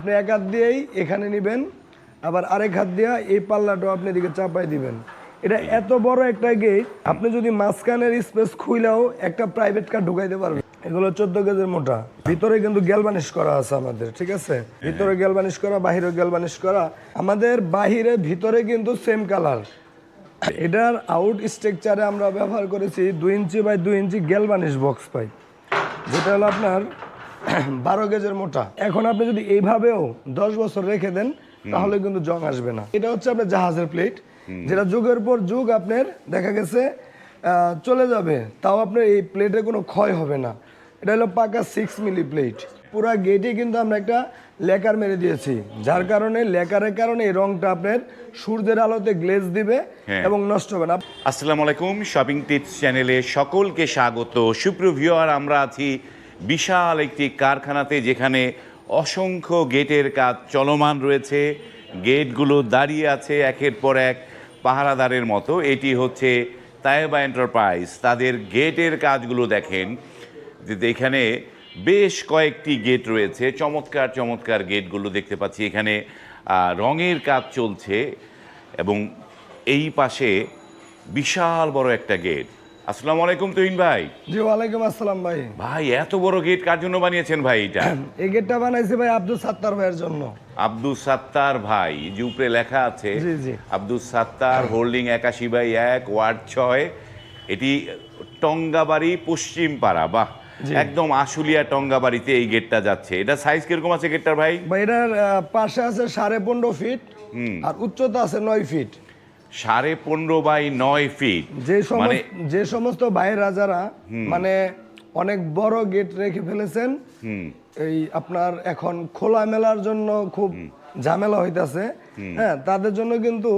আপনি এক হাত দিয়েই এখানে নেবেন, আবার আরেক হাত দিয়ে এই পাল্লাটাও আপনি এদিকে চাপাই দিবেন। এটা এত বড় একটা গেট আপনি যদি মাঝখানের স্পেস খুইলেও একটা প্রাইভেট কার ঢুকাইতে পারবেন। এগুলো চোদ্দ কেজির মোটা। ভিতরে কিন্তু গ্যালবানিশ করা আছে আমাদের, ঠিক আছে? ভিতরে গ্যালবানিশ করা বাহিরে গ্যালবানিশ করা। আমাদের বাহিরে, ভিতরে কিন্তু সেম কালার এটার আউট স্ট্রাকচারে আমরা ব্যবহার করেছি দুই ইঞ্চি বাই দুই ইঞ্চি গ্যালবানিশ বক্স পাই। যেটা হলো আপনার বারো গেজের মোটা। এখন আপনি যদি এইভাবেও দশ বছর রেখে দেন তাহলে কিন্তু জং আসবে না। এটা হচ্ছে আপনার জাহাজের প্লেট যেটা যুগের পর যুগ আপনার দেখা গেছে চলে যাবে। তাও আপনার এই প্লেটে কোনো ক্ষয় হবে না। এটা হলো পাকা সিক্স মিলি প্লেট পুরা গেটে কিন্তু আমরা একটা লেকার মেরে দিয়েছি। যার কারণে লেকারের কারণে এই রংটা আপনার সূর্যের আলোতে গ্লেজ দিবে হ্যাঁ। এবং নষ্ট হবে না। আসসালামু আলাইকুম শপিং টিপস চ্যানেলে সকলকে স্বাগত। সুপ্রভিওয়ার আমরা আছি বিশাল একটি কারখানাতে যেখানে অসংখ্য গেটের কাজ চলমান রয়েছে। গেটগুলো দাঁড়িয়ে আছে একের পর এক পাহারাদারের মতো। এটি হচ্ছে তায়েবা এন্টারপ্রাইজ। তাদের গেটের কাজগুলো দেখেন। যে এখানে বেশ কয়েকটি গেট রয়েছে। চমৎকার চমৎকার গেটগুলো দেখতে পাচ্ছি। এখানে রঙের কাজ চলছে এবং এই পাশে বিশাল বড় একটা গেট। আসসালামু আলাইকুম তুহিন ভাই। জি ওয়ালাইকুম আসসালাম ভাই। ভাই এত বড় গেট কার জন্য বানিয়েছেন ভাই এটা? এই গেটটা বানাইছি ভাই আব্দুল সাত্তার ভাইয়ের জন্য। আব্দুল সাত্তার ভাই যে উপরে লেখা আছে। জি, জি। আব্দুল সাত্তার হোল্ডিং একাশি বাই এক ওয়ার্ড ছয়। এটি টঙ্গাবাড়ি পশ্চিম পাড়া বাহ। একদম আশুলিয়া টঙ্গাবাড়িতে এই গেটটা যাচ্ছে। এটা সাইজ কীরকম আছে গেটটার ভাই? ভাই এটার পাশে আছে সাড়ে পনেরো ফিট আর উচ্চতা আছে নয় ফিট সাড়ে পনেরো বাই নয় ফিট যে মানে যে সমস্ত ভাইয়েরা রাজারা মানে অনেক বড় গেট রেখে ফেলেছেন। এই আপনার এখন খোলা মেলার জন্য খুব ঝামেলা হইতাছে। হ্যাঁ তাদের জন্য কিন্তু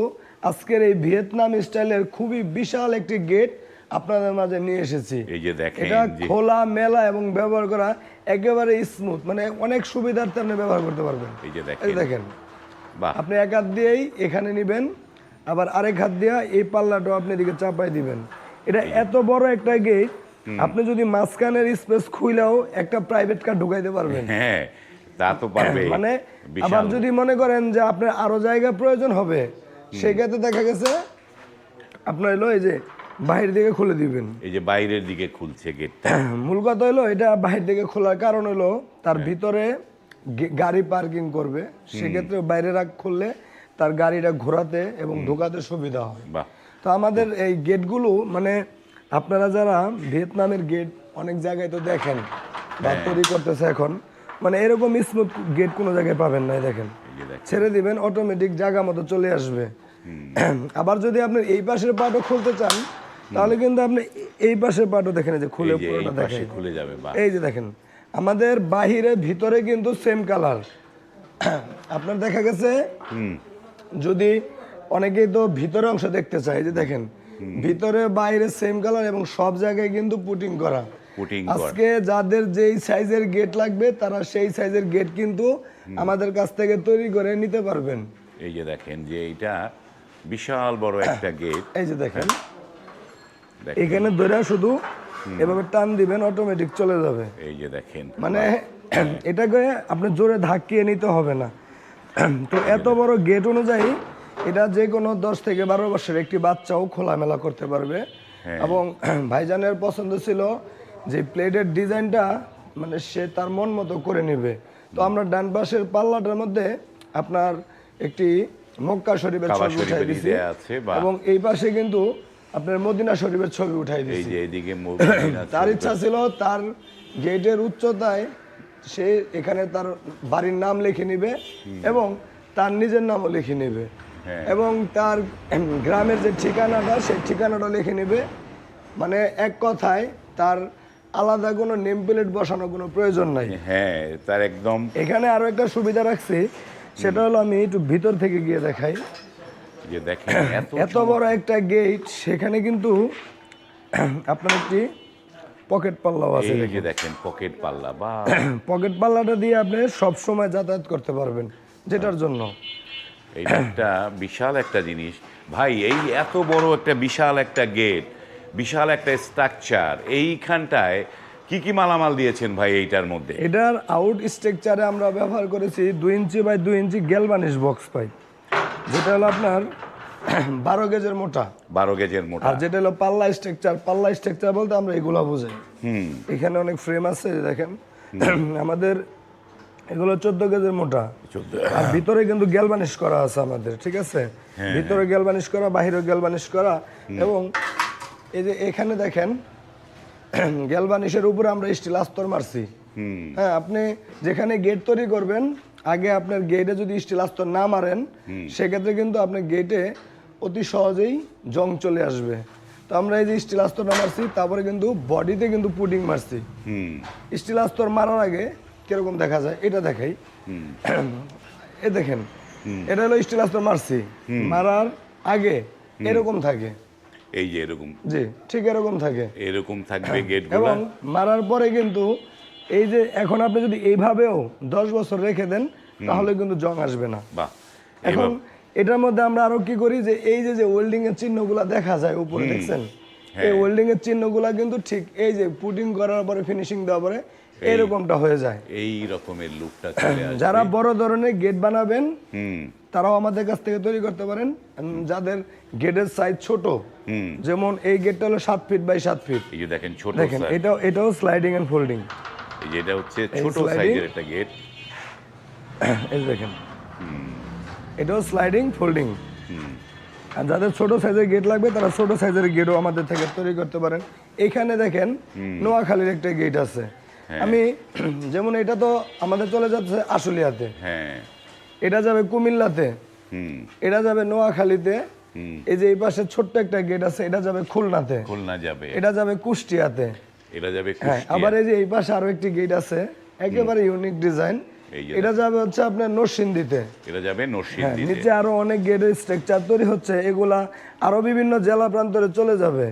আজকের এই ভিয়েতনাম স্টাইলের খুবই বিশাল একটি গেট আপনাদের মাঝে নিয়ে এসেছি। এই যে দেখেন এটা খোলা মেলা এবং ব্যবহার করা একেবারে স্মুথ মানে অনেক সুবিধার্থে আপনি ব্যবহার করতে পারবেন। এই যে দেখেন। দেখেন। আপনি এক হাত দিয়েই এখানে নেবেন। আবার আরেক হাত দিয়ে এই পাল্লাটাও আপনি এদিকে চাপাই দিবেন। এটা এত বড় একটা গেট আপনি যদি মাঝখানের স্পেস খুইলেও একটা প্রাইভেট কার ঢুকাইতে পারবেন। হ্যাঁ তা তো পারবে মানে আবার যদি মনে করেন যে আপনার আরও জায়গা প্রয়োজন হবে সেক্ষেত্রে দেখা গেছে আপনার হলো এই যে বাহির দিকে খুলে দিবেন। এই যে বাইরের দিকে খুলছে গেটটা মূল কথা হলো এটা বাহির দিকে খোলার কারণ হলো তার ভিতরে গাড়ি পার্কিং করবে সেক্ষেত্রে বাইরে রাখ খুললে তার গাড়িটা ঘোরাতে এবং ঢোকাতে সুবিধা হয়। তো আমাদের এই গেটগুলো মানে আপনারা যারা ভিয়েতনামের গেট অনেক জায়গায় তো দেখেন বা তৈরি করতেছে এখন মানে এরকম স্মুথ গেট কোনো জায়গায় পাবেন না দেখেন। ছেড়ে দিবেন অটোমেটিক জায়গা মতো চলে আসবে। আবার যদি আপনি এই পাশের পাটও খুলতে চান তাহলে কিন্তু আপনি এই পাশের পাটও দেখেন যে খুলে পুরোটা দেখেন। খুলে যাবে এই যে দেখেন আমাদের বাহিরে ভিতরে কিন্তু সেম কালার আপনার দেখা গেছে যদি অনেকেই তো ভিতরে অংশ দেখতে চায় যে দেখেন ভিতরে বাইরে সেম কালার এবং সব জায়গায় কিন্তু পুটিং করা। আজকে যাদের যেই সাইজের গেট লাগবে তারা সেই সাইজের গেট কিন্তু আমাদের কাছ থেকে তৈরি করে নিতে পারবেন। এই যে দেখেন যে এটা বিশাল বড় একটা গেট এই যে দেখেন। দেখেন। এখানে ধরে শুধু এভাবে টান দিবেন অটোমেটিক চলে যাবে। এই যে দেখেন। মানে এটাকে আপনি জোরে ধাক্কিয়ে নিতে হবে না। তো এত বড় গেট অনুযায়ী এটা যে কোনো দশ থেকে বারো বছরের একটি বাচ্চাও খোলামেলা করতে পারবে। হ্যাঁ। এবং ভাইজানের পছন্দ ছিল যে প্লেটের ডিজাইনটা মানে সে তার মন মতো করে নেবে। তো আমরা ডান পাশের পাল্লাটার মধ্যে আপনার একটি মক্কা শরীফের ছবি উঠাই দিয়েছি এবং এই পাশে কিন্তু আপনার মদিনা শরীফের ছবি উঠাই দিয়েছি তার ইচ্ছা ছিল তার গেটের উচ্চতায় সে এখানে তার বাড়ির নাম লিখে নিবে এবং তার নিজের নামও লিখে নেবে। হ্যাঁ। এবং তার গ্রামের যে ঠিকানাটা সেই ঠিকানাটা লিখে নেবে। মানে এক কথায় তার আলাদা কোনো নেম প্লেট বসানোর কোনো প্রয়োজন নাই। হ্যাঁ তার একদম এখানে আরও একটা সুবিধা রাখছি সেটা হলো আমি একটু ভিতর থেকে গিয়ে দেখাই। এত বড় একটা গেট সেখানে কিন্তু আপনার একটি পকেট পাল্লাও আছে এই যে দেখেন। পকেট পাল্লা বা পকেট পাল্লাটা দিয়ে আপনি সব সময় যাতায়াত করতে পারবেন যেটার জন্য। এই একটা বিশাল একটা জিনিস। ভাই এই এত বড় একটা বিশাল একটা গেট বিশাল একটা স্ট্রাকচার এইখানটায় কি কি মালামাল দিয়েছেন ভাই এইটার মধ্যে? এটার আউট স্ট্রাকচারে আমরা ব্যবহার করেছি দুই ইঞ্চি বাই দুই ইঞ্চি গ্যালভানিশ বক্স পাইপ যেটা হলো আপনার বারো গেজের মোটা। বারো গেজের মোটা। আর যেটা হলো পাল্লা স্ট্রাকচার পাল্লা স্ট্রাকচার বলতে আমরা এগুলা বুঝাই হুম। এখানে অনেক ফ্রেম আছে দেখেন। আমাদের এগুলো চোদ্দ গেজের মোটা। আর ভিতরে কিন্তু গ্যালভানিশ করা আছে আমাদের ঠিক আছে? ভিতরে গ্যালভানিশ করা বাহিরে গ্যালভানিশ করা এবং এই যে এখানে দেখেন গ্যালভানিশের উপরে আমরা স্টিল আস্তর মারছি। হুম। হ্যাঁ আপনি যেখানে গেট তৈরি করবেন আগে আপনার গেটে যদি স্টিল আস্তর না মারেন সেক্ষেত্রে কিন্তু আপনার গেটে অতি সহজেই জং চলে আসবে। তো আমরা এই যে স্টিল আস্তরটা মারছি তারপরে কিন্তু বডিতে কিন্তু পুডিং মারছি। স্টিল আস্তর মারার আগে কীরকম দেখা যায়? এটা দেখাই। এ দেখেন এটা হলো স্টিল আস্তর মারছি মারার আগে এরকম থাকে। এই যে এরকম। জি ঠিক এরকম থাকে। এরকম থাকবে গেটগুলো এবং মারার পরে কিন্তু এই যে এখন আপনি যদি এইভাবেও দশ বছর রেখে দেন তাহলে কিন্তু জং আসবে না। বাহ। এখন এটার মধ্যে আমরা আরও কি করি যে এই যে যে ওয়েল্ডিং এর চিহ্নগুলা দেখা যায় উপরে দেখছেন? হ্যাঁ। এই ওয়েল্ডিং এর চিহ্নগুলা কিন্তু ঠিক এই যে পুটিং করার পরে ফিনিশিং দেওয়ার পরে এরকমটা হয়ে যায়। এই রকমের লুকটা যারা বড় ধরনের গেট বানাবেন তারাও আমাদের কাছ থেকে তৈরি করতে পারেন। যাদের গেটের সাইজ ছোট হুম। যেমন এই গেটটা হলো সাত ফিট বাই সাত ফিট এই যে দেখেন ছোট দেখেন। এটাও এটাও স্লাইডিং এন্ড ফোল্ডিং এটা হচ্ছে ছোট সাইজের একটা গেট এই দেখেন। এটাও স্লাইডিং ফোল্ডিং আর যাদের ছোট সাইজের গেট লাগবে তারা ছোট সাইজের গেটও আমাদের থেকে তৈরি করতে পারেন। এখানে দেখেন নোয়াখালীর একটা গেট আছে। আমি যেমন এটা তো আমাদের চলে যাচ্ছে আশুলিয়াতে। হ্যাঁ। এটা যাবে কুমিল্লাতে। এটা যাবে নোয়াখালীতে। এই যে এই পাশে ছোট্ট একটা গেট আছে এটা যাবে খুলনাতে। খুলনা যাবে। এটা যাবে কুষ্টিয়াতে। এটা যাবে হ্যাঁ আবার এই যে এই পাশে আরও একটি গেট আছে। একেবারে ইউনিক ডিজাইন এটা যাবে হচ্ছে আপনার নরসিংদীতে। এটা যাবে হ্যাঁ নিচে আরও অনেক গেটের স্ট্রাকচার তৈরি হচ্ছে এগুলা আরও বিভিন্ন জেলা প্রান্তরে চলে যাবে।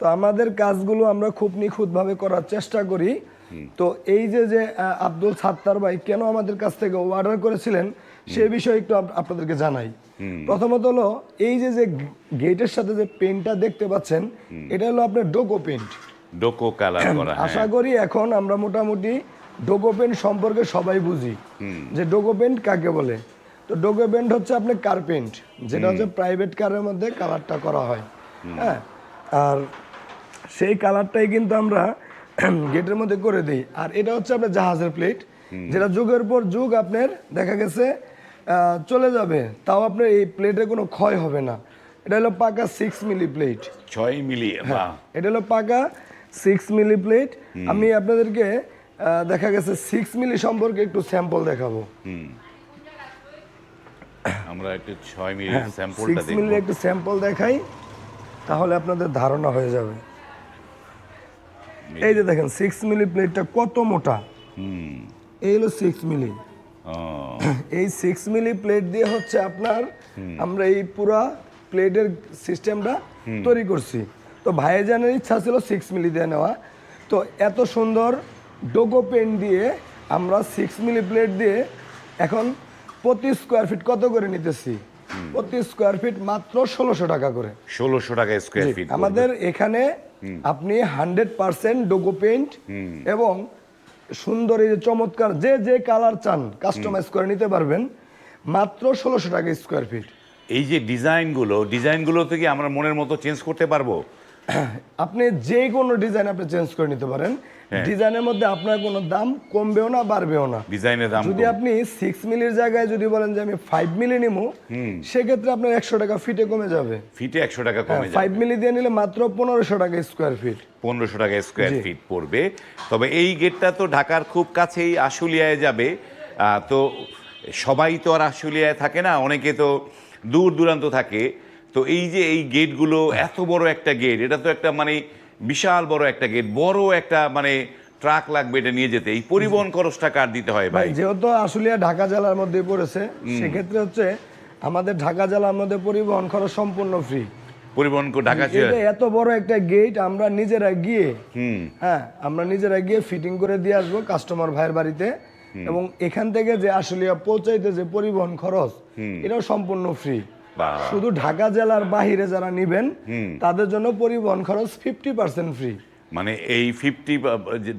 তো আমাদের কাজগুলো আমরা খুব নিখুঁতভাবে করার চেষ্টা করি। তো এই যে যে আব্দুল সাত্তার ভাই কেন আমাদের কাছ থেকে অর্ডার করেছিলেন সে বিষয়ে একটু আপনাদেরকে জানাই। প্রথমত হলো এই যে যে গেটের সাথে যে পেন্টটা দেখতে পাচ্ছেন এটা হলো আপনার ডোকো পেন্ট ডোকো কালার করা হ্যাঁ। আশা করি এখন আমরা মোটামুটি ডোগো পেন্ট সম্পর্কে সবাই বুঝি। যে ডোগো পেন্ট কাকে বলে? তো ডোগো পেন্ট হচ্ছে আপনার কার্পেন্ট যেটা হচ্ছে প্রাইভেট কারের মধ্যে কালারটা করা হয়। হ্যাঁ? আর সেই কালারটাই কিন্তু আমরা গেটের মধ্যে করে দিই। আর এটা হচ্ছে আপনার জাহাজের প্লেট যেটা যুগের পর যুগ আপনার দেখা গেছে চলে যাবে। তাও আপনার এই প্লেটে কোনো ক্ষয় হবে না। এটা হলো পাকা সিক্স মিলি প্লেট ছয় মিলিয়ে বাহ। এটা হলো পাকা সিক্স মিলি প্লেট আমি আপনাদেরকে দেখা গেছে সিক্স মিলি সম্পর্কে একটু স্যাম্পল দেখাবো। আমরা একটু ছয় মিলি স্যাম্পলটা দেখব। মিলির একটু স্যাম্পল দেখাই তাহলে আপনাদের ধারণা হয়ে যাবে। এই যে দেখেন সিক্স মিলি প্লেটটা কত মোটা? এই হলো সিক্স মিলি এই সিক্স মিলি প্লেট দিয়ে হচ্ছে আপনার আমরা এই পুরা প্লেটের সিস্টেমটা তৈরি করছি। তো ভাইজানের ইচ্ছা ছিল সিক্স মিলি দিয়ে নেওয়া। তো এত সুন্দর ডোগো পেন দিয়ে আমরা সিক্স মিলি প্লেট দিয়ে এখন প্রতি স্কোয়ার ফিট কত করে নিতেছি? প্রতি স্কোয়ার ফিট মাত্র ষোলোশো টাকা করে। ষোলোশো টাকা স্কোয়ার ফিট আমাদের এখানে আপনি হান্ড্রেড পার্সেন্ট ডোগো পেন্ট এবং সুন্দর এই যে চমৎকার যে যে কালার চান কাস্টমাইজ করে নিতে পারবেন মাত্র ষোলোশো টাকা স্কোয়ার ফিট এই যে ডিজাইনগুলো ডিজাইনগুলো থেকে আমরা মনের মতো চেঞ্জ করতে পারব? আপনি যে কোনো ডিজাইন আপনি চেঞ্জ করে নিতে পারেন। হ্যাঁ। ডিজাইনের মধ্যে আপনার কোনো দাম কমবেও না বাড়বেও না। ডিজাইনের দাম যদি আপনি সিক্স মিলির জায়গায় যদি বলেন যে আমি ফাইভ মিলি নিবো সেক্ষেত্রে আপনার একশো টাকা ফিটে কমে যাবে। ফিটে একশো টাকা কমে যাবে। ফাইভ মিলি দিয়ে নিলে মাত্র পনেরোশো টাকা স্কোয়ার ফিট পনেরোশো টাকা স্কোয়ার ফিট পড়বে। তবে এই গেটটা তো ঢাকার খুব কাছেই আশুলিয়ায় যাবে। আহ, তো সবাই তো আর আশুলিয়ায় থাকে না অনেকে তো দূর দূরান্ত থাকে। তো এই যে এই গেটগুলো এত বড় একটা গেট এটা তো একটা মানে বিশাল বড় একটা গেট বড় একটা মানে ট্রাক লাগবে এটা নিয়ে যেতে। এই পরিবহন খরচটা কার দিতে হয় ভাই? যেহেতু আশুলিয়া ঢাকা জেলার মধ্যে পড়েছে সেক্ষেত্রে হচ্ছে আমাদের ঢাকা জেলার মধ্যে পরিবহন খরচ সম্পূর্ণ ফ্রি পরিবহন ঢাকা এত বড় একটা গেট আমরা নিজেরা গিয়ে হ্যাঁ আমরা নিজেরা গিয়ে ফিটিং করে দিয়ে আসব কাস্টমার ভাইয়ের বাড়িতে এবং এখান থেকে যে আশুলিয়া পৌঁছাইতে যে পরিবহন খরচ এটাও সম্পূর্ণ ফ্রি। শুধু ঢাকা জেলার বাহিরে যারা নিবেন তাদের জন্য পরিবহন খরচ ফিফটি পার্সেন্ট ফ্রি মানে এই ফিফটি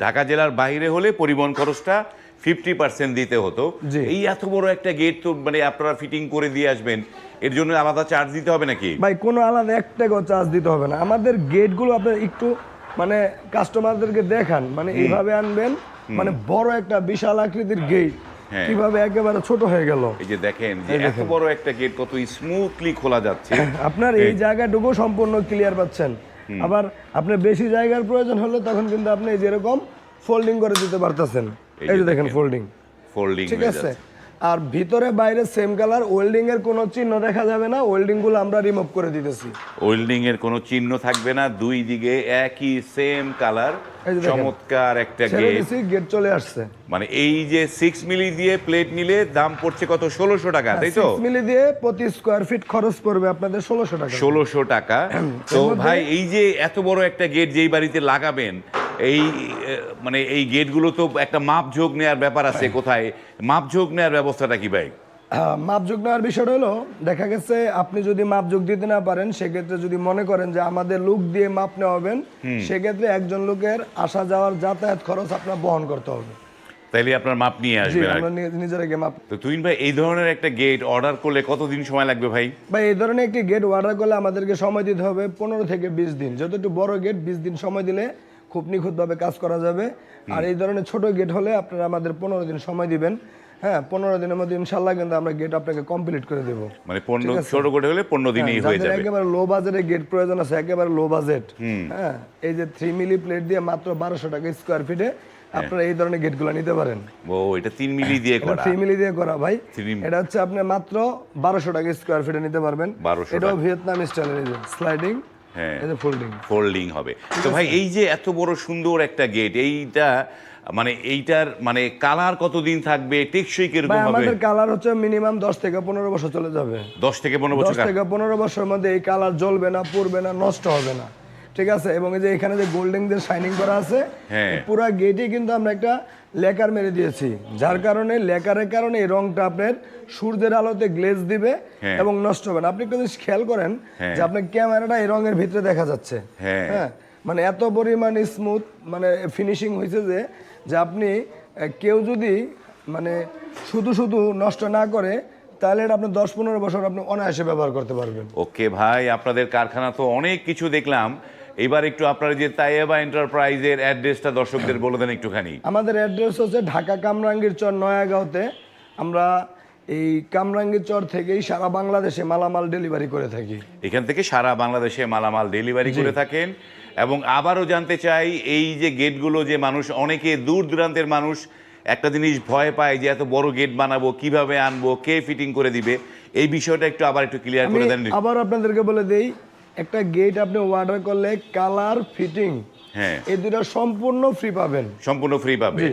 ঢাকা জেলার বাইরে হলে পরিবহন খরচটা ফিফটি পার্সেন্ট দিতে হতো। এই এত বড় একটা গেট তো মানে আপনারা ফিটিং করে দিয়ে আসবেন এর জন্য আলাদা চার্জ দিতে হবে নাকি? ভাই কোনো আলাদা এক টাকাও চার্জ দিতে হবে না। আমাদের গেটগুলো আপনার একটু মানে কাস্টমারদেরকে দেখান। মানে এইভাবে আনবেন মানে বড় একটা বিশাল আকৃতির গেট। কীভাবে একেবারে ছোট হয়ে গেল। এই যে দেখেন যে এত বড় একটা গেট কত স্মুথলি খোলা যাচ্ছে। আপনার এই জায়গাটুকু সম্পূর্ণ ক্লিয়ার পাচ্ছেন। আবার আপনার বেশি জায়গার প্রয়োজন হলে তখন কিন্তু আপনি যেরকম ফোল্ডিং করে দিতে পারতেছেন। এই যে দেখেন। ফোল্ডিং ফোল্ডিং ঠিক আছে? আর ভিতরে বাইরে সেম কালার ওয়েল্ডিং এর কোনো চিহ্ন দেখা যাবে না ওয়েল্ডিংগুলো আমরা রিমুভ করে দিতেছি। ওয়েল্ডিং এর কোনো চিহ্ন থাকবে না দুই দিকে একই সেম কালার। চমৎকার একটা গেট গেট চলে আসছে। মানে এই যে সিক্স মিলি দিয়ে প্লেট নিলে দাম পড়ছে কত? ষোলোশো টাকা তাই তো? Six মিলি দিয়ে প্রতি স্কোয়ার ফিট খরচ পড়বে আপনাদের ষোলোশো টাকা। ষোলোশো টাকা। তো ভাই এই যে এত বড় একটা গেট যেই বাড়িতে লাগাবেন এই মানে এই গেটগুলো তো একটা মাপঝোঁক নেওয়ার ব্যাপার আছে কোথায়? মাপঝোঁক নেওয়ার ব্যবস্থাটা কি ভাই? হ্যাঁ, মাপযোগ নেওয়ার বিষয়টা হলো দেখা গেছে আপনি যদি মাপযোগ দিতে না পারেন সেক্ষেত্রে যদি মনে করেন যে আমাদের লোক দিয়ে মাপ নেওয়াবেন সেক্ষেত্রে একজন লোকের আসা যাওয়ার যাতায়াত খরচ আপনার বহন করতে হবে। তাইলে আপনার মাপ নিয়ে আসবেন নিজেরা গিয়ে মাপ তো তুই ভাই এই ধরনের একটা গেট অর্ডার করলে কতদিন সময় লাগবে ভাই? বা এই ধরনের একটি গেট অর্ডার করলে আমাদেরকে সময় দিতে হবে পনেরো থেকে বিশ দিন। যত একটু বড় গেট বিশ দিন সময় দিলে খুব নিখুঁতভাবে কাজ করা যাবে। আর এই ধরনের ছোট গেট হলে আপনারা আমাদের পনেরো দিন সময় দিবেন। হ্যাঁ পনেরো দিনের মধ্যে ইনশাল্লাহ কিন্তু আমরা গেট আপনাকে কমপ্লিট করে দেবো। মানে পণ্য ছোট করে হলে পনেরো দিনেই হয়ে যাবে। একেবারে লো বাজেটে গেট প্রয়োজন আছে একেবারে লো বাজেট হ্যাঁ এই যে থ্রি মিলি প্লেট দিয়ে মাত্র বারোশো টাকা স্কোয়ার ফিটে আপনারা এই ধরনের গেটগুলো নিতে পারেন। ও এটা তিন মিলি দিয়ে করা। মিলি দিয়ে করা ভাই। এটা হচ্ছে আপনি মাত্র বারোশো টাকা স্কোয়ার ফিটে নিতে পারবেন। এটাও ভিয়েতনাম স্টাইলের স্লাইডিং হ্যাঁ। এই যে ফোল্ডিং ফোল্ডিং হবে। তো ভাই এই যে এত বড় সুন্দর একটা গেট এইটা মানে এইটার মানে কালার কতদিন থাকবে? টেকসই কীরকম হবে? আমাদের কালার হচ্ছে মিনিমাম দশ থেকে পনেরো বছর চলে যাবে। দশ থেকে পনেরো দশ বছর 10 থেকে পনেরো বছরের মধ্যে এই কালার জ্বলবে না পড়বে না নষ্ট হবে না। ঠিক আছে এবং এই যে এখানে যে গোল্ডেন দিয়ে শাইনিং করা আছে হ্যাঁ। পুরো গেটে কিন্তু আমরা একটা লেকার মেরে দিয়েছি যার কারণে লেকারের কারণে এই রংটা আপনার সূর্যের আলোতে গ্লেজ দিবে হ্যাঁ। এবং নষ্ট হবে না আপনি একটু জিনিস খেয়াল করেন হ্যাঁ। যে আপনার ক্যামেরাটা এই রঙের ভিতরে দেখা যাচ্ছে হ্যাঁ। হ্যাঁ মানে এত পরিমাণ স্মুথ মানে ফিনিশিং হয়েছে যে যে আপনি কেউ যদি মানে শুধু শুধু নষ্ট না করে তাহলে এটা আপনি দশ পনেরো বছর আপনি অনায়াসে ব্যবহার করতে পারবেন ওকে ভাই আপনাদের কারখানা তো অনেক কিছু দেখলাম এবার একটু আপনার যে তাইয়েবা এন্টারপ্রাইজের অ্যাড্রেসটা দর্শকদের বলে দেন একটুখানি। আমাদের অ্যাড্রেস হচ্ছে ঢাকা কামরাঙ্গীর চর নয়াগাঁওতে। আমরা এই কামরাঙ্গীর চর থেকেই সারা বাংলাদেশে মালামাল ডেলিভারি করে থাকি। এখান থেকে সারা বাংলাদেশে মালামাল ডেলিভারি করে থাকেন। এবং আবারও জানতে চাই এই যে গেটগুলো যে মানুষ অনেকে দূর দূরান্তের মানুষ একটা জিনিস ভয় পায় যে এত বড় গেট বানাবো কীভাবে আনব কে ফিটিং করে দিবে? এই বিষয়টা একটু আবার একটু ক্লিয়ার করে দেন। আবার আপনাদেরকে বলে দেই একটা গেট আপনি অর্ডার করলে কালার ফিটিং হ্যাঁ। এই দুটো সম্পূর্ণ ফ্রি পাবেন। সম্পূর্ণ ফ্রি পাবে।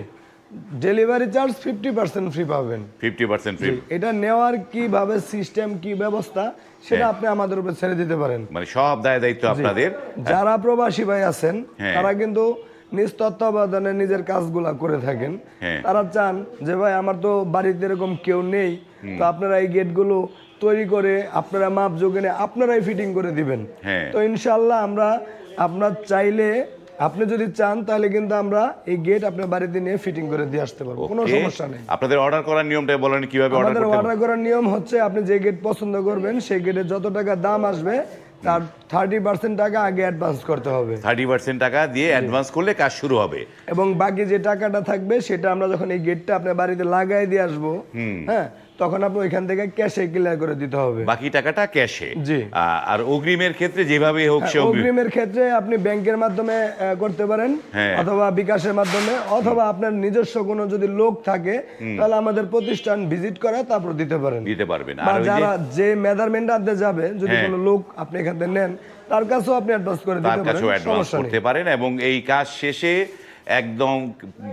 Delivery charge fifty percent free পাবেন। ফিফটি পার্সেন্ট ফ্রি এটা নেওয়ার কীভাবে সিস্টেম কি ব্যবস্থা সেটা হ্যাঁ। আপনি আমাদের উপর ছেড়ে দিতে পারেন। মানে সব দায় দায়িত্ব আপনাদের। যারা প্রবাসী ভাই আছেন হ্যাঁ। তারা কিন্তু নিজ তত্ত্বাবধানে নিজের কাজগুলা করে থাকেন। হ্যাঁ। তারা চান যে ভাই আমার তো বাড়িতে এরকম কেউ নেই। তো আপনারা এই গেটগুলো তৈরি করে আপনারা মাপ যোগেনে আপনারাই ফিটিং করে দিবেন। হ্যাঁ। তো ইনশাল্লাহ আমরা আপনার চাইলে আপনি যদি চান তাহলে কিন্তু আমরা এই গেট আপনার বাড়িতে নিয়ে ফিটিং করে দিয়ে আসতে পারব। কোনো সমস্যা নেই। আপনাদের অর্ডার করার নিয়মটা বলেন কীভাবে অর্ডার করতে অর্ডার করার নিয়ম হচ্ছে আপনি যে গেট পছন্দ করবেন সেই গেটে যত টাকা দাম আসবে তার থার্টি পার্সেন্ট টাকা আগে অ্যাডভান্স করতে হবে। থার্টি পার্সেন্ট টাকা দিয়ে অ্যাডভান্স করলে কাজ শুরু হবে। এবং বাকি যে টাকাটা থাকবে সেটা আমরা যখন এই গেটটা আপনার বাড়িতে লাগাই দিয়ে আসব হ্যাঁ তখন আপনি ওইখান থেকে ক্যাশে ক্লিয়ার করে দিতে হবে। বাকি টাকাটা ক্যাশে জি। আর অগ্রিমের ক্ষেত্রে যেভাবে হোক সে অগ্রিমের ক্ষেত্রে আপনি ব্যাংকের মাধ্যমে করতে পারেন হ্যাঁ। অথবা বিকাশের মাধ্যমে অথবা আপনার নিজস্ব কোনো যদি লোক থাকে তাহলে আমাদের প্রতিষ্ঠান ভিজিট করে তারপর দিতে পারেন। দিতে পারবেন। আর যারা যে মেজারমেন্ট আনতে যাবে যদি হ্যাঁ। কোনো লোক আপনি এখান থেকে নেন তার কাছেও আপনি অ্যাডভান্স করে তার দিতে পারেন কাছেও অ্যাডভান্স করতে পারেন এবং এই কাজ শেষে একদম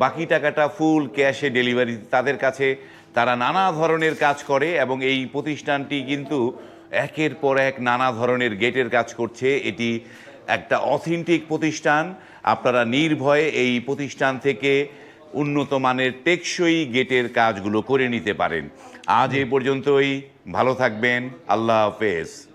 বাকি টাকাটা ফুল ক্যাশে ডেলিভারি তাদের কাছে তারা নানা ধরনের কাজ করে এবং এই প্রতিষ্ঠানটি কিন্তু একের পর এক নানা ধরনের গেটের কাজ করছে। এটি একটা অথেন্টিক প্রতিষ্ঠান। আপনারা নির্ভয়ে এই প্রতিষ্ঠান থেকে উন্নত মানের টেকসই গেটের কাজগুলো করে নিতে পারেন। আজ এই পর্যন্তই। ভালো থাকবেন। আল্লাহ হাফেজ।